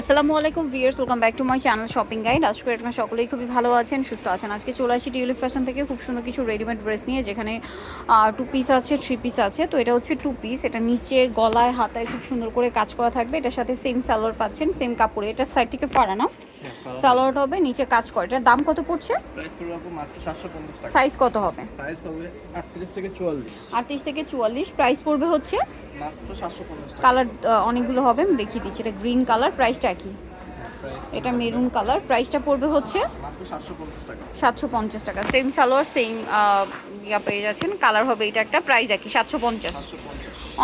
আসসালামু আলাইকুম viewers welcome back to my channel shopping guide আজকে আপনার সকলেই খুবই ভালো আছেন, সুস্থ আছেন। আজকে চলে আসি টিউলিপ ফ্যাশন থেকে খুব সুন্দর কিছু রেডিমেড ড্রেস নিয়ে, যেখানে টু পিস আছে থ্রি পিস আছে। তো এটা হচ্ছে টু পিস এটা নিচে, গলায়, হাতায় খুব সুন্দর করে কাজ করা থাকবে। এটার সাথে সেম সালোয়ার পাচ্ছেন সেম কাপড়ে। এটা সাইড থেকে পারা না। সালোয়ারটা হবে নিচে কাজ করে। এটার দাম কত পড়ছে? সাইজ কত হবে? সাইজ হবে আটত্রিশ থেকে চুয়াল্লিশ। প্রাইস পড়বে হচ্ছে? কালার অনেকগুলো হবে আমি দেখিয়ে দিচ্ছি। এটা গ্রিন কালার প্রাইসটা একই। এটা মেরুন কালার প্রাইসটা পড়বে হচ্ছে? মাত্র সাতশো পঞ্চাশ টাকা। সেম সালোয়ার সেম ইয়া পেয়ে যাচ্ছেন। কালার হবে এটা একটা প্রাইস একই সাতশো পঞ্চাশ।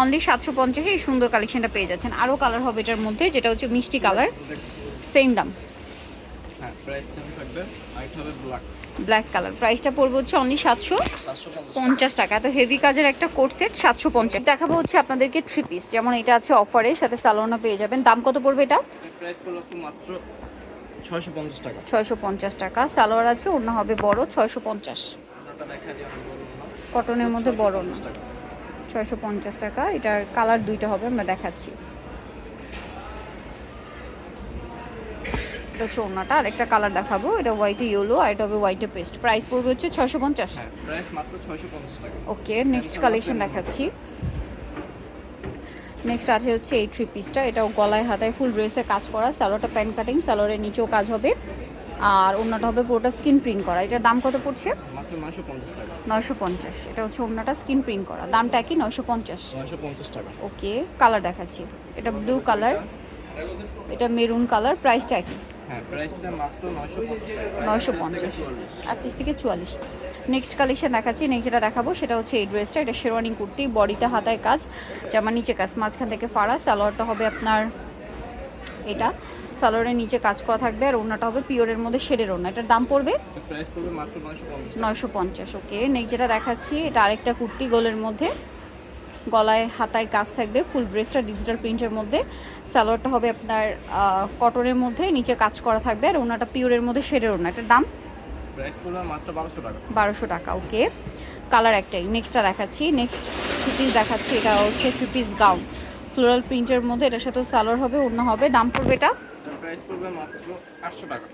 অনলি সাতশো পঞ্চাশে এই সুন্দর কালেকশনটা পেয়ে যাচ্ছেন। আরও কালার হবে এটার মধ্যে যেটা হচ্ছে মিষ্টি কালার সেম দাম। হ্যাঁ প্রাইস সেম থাকবে। আইট হবে ব্ল্যাক ব্ল্যাক কালার প্রাইসটা পড়বে হচ্ছে অনলি সাতশো পঞ্চাশ। পঞ্চাশ টাকা। এত হেভি কাজের একটা কোট সেট সাতশো পঞ্চাশ। দেখাবো হচ্ছে আপনাদেরকে থ্রি পিস যেমন এটা আছে অফারের সাথে সালোনা পেয়ে যাবেন। দাম কত পড়বে এটা? প্রাইস পড়বে মাত্র ছয়শো পঞ্চাশ টাকা। ছয়শো পঞ্চাশ টাকা। সালোয়ার আছে অন্য হবে বড় ছয়শো পঞ্চাশ। ওটা দেখা দিই আমি বলব না কটনের মধ্যে বড় না 650 ছয়শো পঞ্চাশ টাকা। এটার কালার দুইটা হবে আমরা দেখাচ্ছি। এটা হচ্ছে আর একটা কালার দেখাবো। এটা হোয়াইটে ইয়েলো আর এটা হবে হোয়াইটে পেস্ট প্রাইস পড়বে হচ্ছে ছয়শো পঞ্চাশ। ওকে নেক্সট কালেকশন দেখাচ্ছি। নেক্সট আছে হচ্ছে এই থ্রি পিসটা এটাও গলায় হাতায় ফুল ড্রেসে কাজ করা। স্যালোটা প্যান্ট কাটিং স্যালোরের নিচেও কাজ হবে। আর ওড়নাটা হবে পুরোটা স্কিন প্রিন্ট করা। এটার দাম কত পড়ছে? নয়শো পঞ্চাশ এটা হচ্ছে ওড়নাটা স্কিন প্রিন্ট করা। দামটা কি নয়শো পঞ্চাশ। টাকা। ওকে কালার দেখাচ্ছি। এটা ব্লু কালার এটা মেরুন কালার প্রাইসটা একই। নয়শো পঞ্চাশ আটত্রিশ থেকে চুয়াল্লিশ। নেক্সট কালেকশন দেখাচ্ছি। নেক্সট যেটা দেখাবো সেটা হচ্ছে এই ড্রেসটা এটা শেরওয়ানি কুর্তি বডিটা হাতায় কাজ। জামা নিচে কাজ মাঝখান থেকে ফাড়া। সালোয়ারটা হবে আপনার এটা। সালোয়ারের নিচে কাজ করা থাকবে আর ওড়নাটা হবে পিওরের মধ্যে শেডের ওড়না। এটার দাম পড়বে? নয়শো পঞ্চাশ ওকে নেক্সট যেটা দেখাচ্ছি এটা আরেকটা কুর্তি গোলের মধ্যে। গলায় হাতায় কাজ থাকবে। ফুল ড্রেসটা ডিজিটাল প্রিন্টের মধ্যে। স্যালোয়ারটা হবে আপনার কটনের মধ্যে নিচে কাজ করা থাকবে। আর ওনাটা পিওরের মধ্যে শেডের ওনা এটার দাম? বারোশো টাকা। ওকে কালার একটাই। নেক্সটটা দেখাচ্ছি। নেক্সট থ্রি পিস দেখাচ্ছি। এটা হচ্ছে থ্রি পিস গাউন ফ্লোরাল প্রিন্টের মধ্যে এটার সাথে সালোয়ার হবে অন্য হবে। দাম পড়বে এটা? প্রাইস পড়বে মাত্র আটশো টাকা।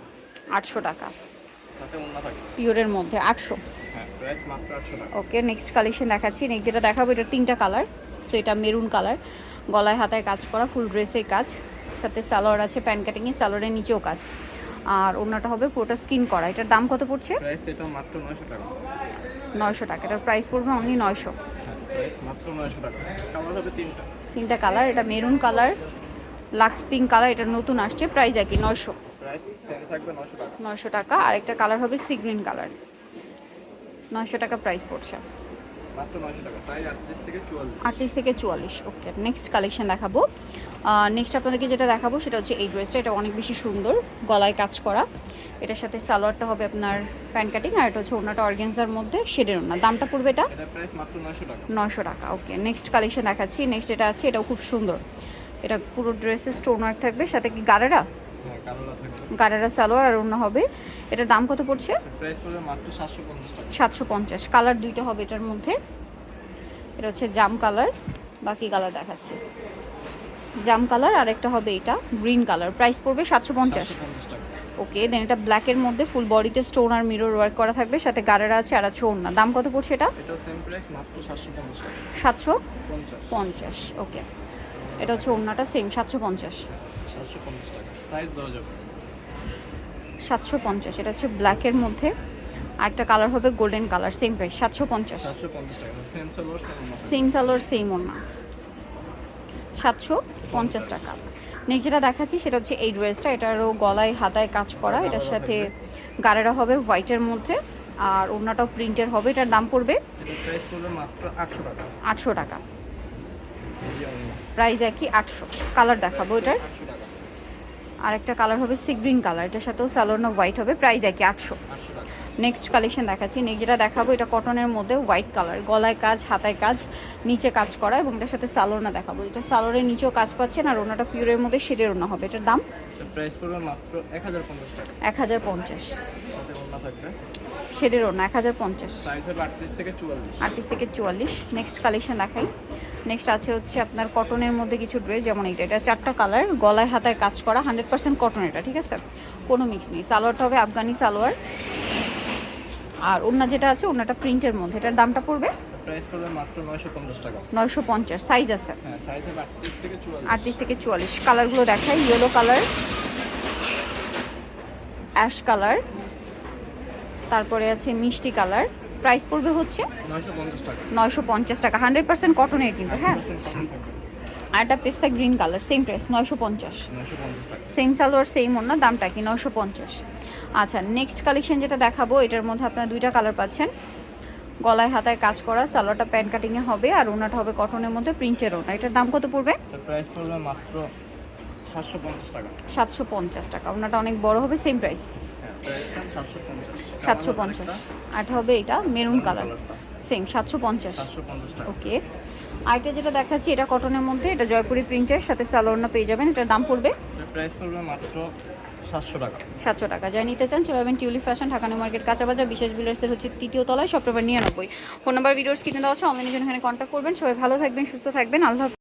আটশো টাকা। পিওরের মধ্যে আটশো। হ্যাঁ ওকে নেক্সট কালেকশন দেখাচ্ছি। নেক্সট যেটা দেখাবো এটা তিনটা কালার সো এটা মেরুন কালার গলায় হাতায় কাজ করা ফুল ড্রেসে কাজ। সাথে সালোয়ার আছে প্যান কাটিংয়ে সালোয়ারের নিচেও কাজ। আর অন্যটা হবে পুরোটা স্কিন করা। এটার দাম কত পড়ছে? নয়শো টাকা। এটার প্রাইস পড়বে অনলি নয়শো। হ্যাঁ তিনটা। কালার এটা maroon colour lux pink colour এটা নতুন আসছে প্রাইস একই নয়শো। নয়শো টাকা। আর একটা কালার হবে সি গ্রিন কালার। নয়শো টাকা প্রাইস পড়ছে। আটত্রিশ থেকে চুয়াল্লিশ। ওকে নেক্সট কালেকশন দেখাবো। নেক্সট আপনাদেরকে যেটা দেখাবো সেটা হচ্ছে এই ড্রেসটা এটা অনেক বেশি সুন্দর গলায় কাজ করা। এটার সাথে সালোয়ারটা হবে আপনার প্যান্ট কাটিং আর এটা হচ্ছে ওনাটা অর্গেন্সার মধ্যে শেডের ওনা দামটা পড়বে এটা? নয়শো টাকা। নশো টাকা ওকে নেক্সট কালেকশন দেখাচ্ছি। নেক্সট এটা আছে এটাও খুব সুন্দর। এটা পুরো ড্রেসে স্টোন ওয়ার্ক থাকবে সাথে কি গাড়েরা গাড়েরা সালোয়ার আর অন্য হবে। এটার দাম কত পড়ছে? সাতশো পঞ্চাশ কালার দুইটা হবে এটার মধ্যে। এটা হচ্ছে জাম কালার বাকি কালার দেখাচ্ছি। জাম কালার আর একটা হবে এটা গ্রিন কালার প্রাইস পড়বে সাতশো পঞ্চাশ। ওকে দেন এটা ব্ল্যাকের মধ্যে ফুল বডিতে স্টোন আর মিরর ওয়ার্ক করা থাকবে সাথে গাড়েরা আছে আর আছে ওড়না। দাম কত পড়ছে এটা? সাতশো পঞ্চাশ ওকে এটা হচ্ছে ওড়নাটা সেম সাতশো পঞ্চাশ। সাতশো পঞ্চাশ এটা হচ্ছে ব্ল্যাকের মধ্যে। আর একটা কালার হবে গোল্ডেন কালার সেম প্রাইস সাতশো পঞ্চাশ। সেম সালোয়ার সেম ওড়না সাতশো পঞ্চাশ টাকা। নেক্সট যেটা দেখাচ্ছি সেটা হচ্ছে এই ড্রেসটা এটারও গলায় হাতায় কাজ করা। এটার সাথে গাড়েরা হবে হোয়াইটের মধ্যে। আর ওড়নাটাও প্রিন্টের হবে। এটার দাম পড়বে এটা প্রাইস পড়বে মাত্র আটশো টাকা। আটশো টাকা। প্রাইস একই আটশো। কালার দেখাবো এটার। আর একটা কালার হবে সি গ্রিন কালার। এটার সাথেও সালোয়ার হোয়াইট হবে প্রাইস একই আটশো। নেক্সট কালেকশন দেখাচ্ছি। নেক্সট যেটা দেখাবো এটা কটনের মধ্যে হোয়াইট কালার। গলায় কাজ হাতায় কাজ নিচে কাজ করা এবং এটার সাথে সালোনা দেখাবো। এটা সালোয়ারের নিচেও কাজ পাচ্ছেন আর ওনাটা পিওরের মধ্যে শেডের ওনা হবে। এটার দাম? এক হাজার পঞ্চাশ শেডের ওনা এক হাজার পঞ্চাশ। আটত্রিশ থেকে চুয়াল্লিশ। নেক্সট কালেকশন দেখাই। নেক্সট আছে হচ্ছে আপনার কটনের মধ্যে কিছু ড্রেস যেমন এইটা। এটা চারটা কালার গলায় হাতায় কাজ করা হান্ড্রেড পার্সেন্ট কটন এটা ঠিক আছে? কোনো মিক্স নেই। সালোয়ারটা হবে আফগানি সালোয়ার। আর ওড়না যেটা আছে ওড়নাটা প্রিন্টের মধ্যে। এটার দামটা পড়বে? প্রাইস পড়বে মাত্র নয়শো পঞ্চাশ টাকা। সাইজ আছে? হ্যাঁ সাইজ হবে আটত্রিশ থেকে চুয়াল্লিশ। আটত্রিশ থেকে চুয়াল্লিশ। কালারগুলো দেখাই। ইয়েলো কালার অ্যাশ কালার তারপরে আছে মিষ্টি কালার প্রাইস পড়বে হচ্ছে নয়শো পঞ্চাশ টাকা। হান্ড্রেড পার্সেন্ট কটনের কিন্তু হ্যাঁ? আর একটা পেস্তা গ্রিন কালার সেম প্রাইস নয়শো পঞ্চাশ। সেম সালোয়ার সেম ওর না দামটা কি নয়শো পঞ্চাশ। আচ্ছা নেক্সট কালেকশন যেটা দেখাবো এটার মধ্যে আপনারা দুইটা কালার পাচ্ছেন। গলায় হাতায় কাজ করা সালোয়ারটা প্যান্ট কাটিংয়ে হবে আর ওনাটা হবে কটনের মধ্যে প্রিন্টের ওনা এটার দাম কত পড়বে? প্রাইস পড়বে মাত্র সাতশো পঞ্চাশ টাকা। সাতশো পঞ্চাশ টাকা ওনাটা অনেক বড় হবে সেম প্রাইস সাতশো পঞ্চাশ। আর হবে এটা মেরুন কালার। সেম সাতশো পঞ্চাশ। ওকে আরেকটা যেটা দেখাচ্ছি এটা কটনের মধ্যে এটা জয়পুরি প্রিন্টের সাথে সালোয়ারনা পেয়ে যাবেন। এটার দাম পড়বে? প্রাইস পড়বে মাত্র সাতশো টাকা। সাতশো টাকা। যাই নিতে চান চলে যাবেন Tuli fashion Dhaka new market কাঁচাবাজার বিশেষ বিলার্সের হচ্ছে তৃতীয় তলায় সপ্তাহ নিরানব্বই। ফোন নাম্বার ভিডিওস কিনে দেওয়া আছে অনলাইনের জন্য এখানে কন্ট্যাক্ট করবেন। সবাই ভালো থাকবেন সুস্থ থাকবেন। আল্লাহ।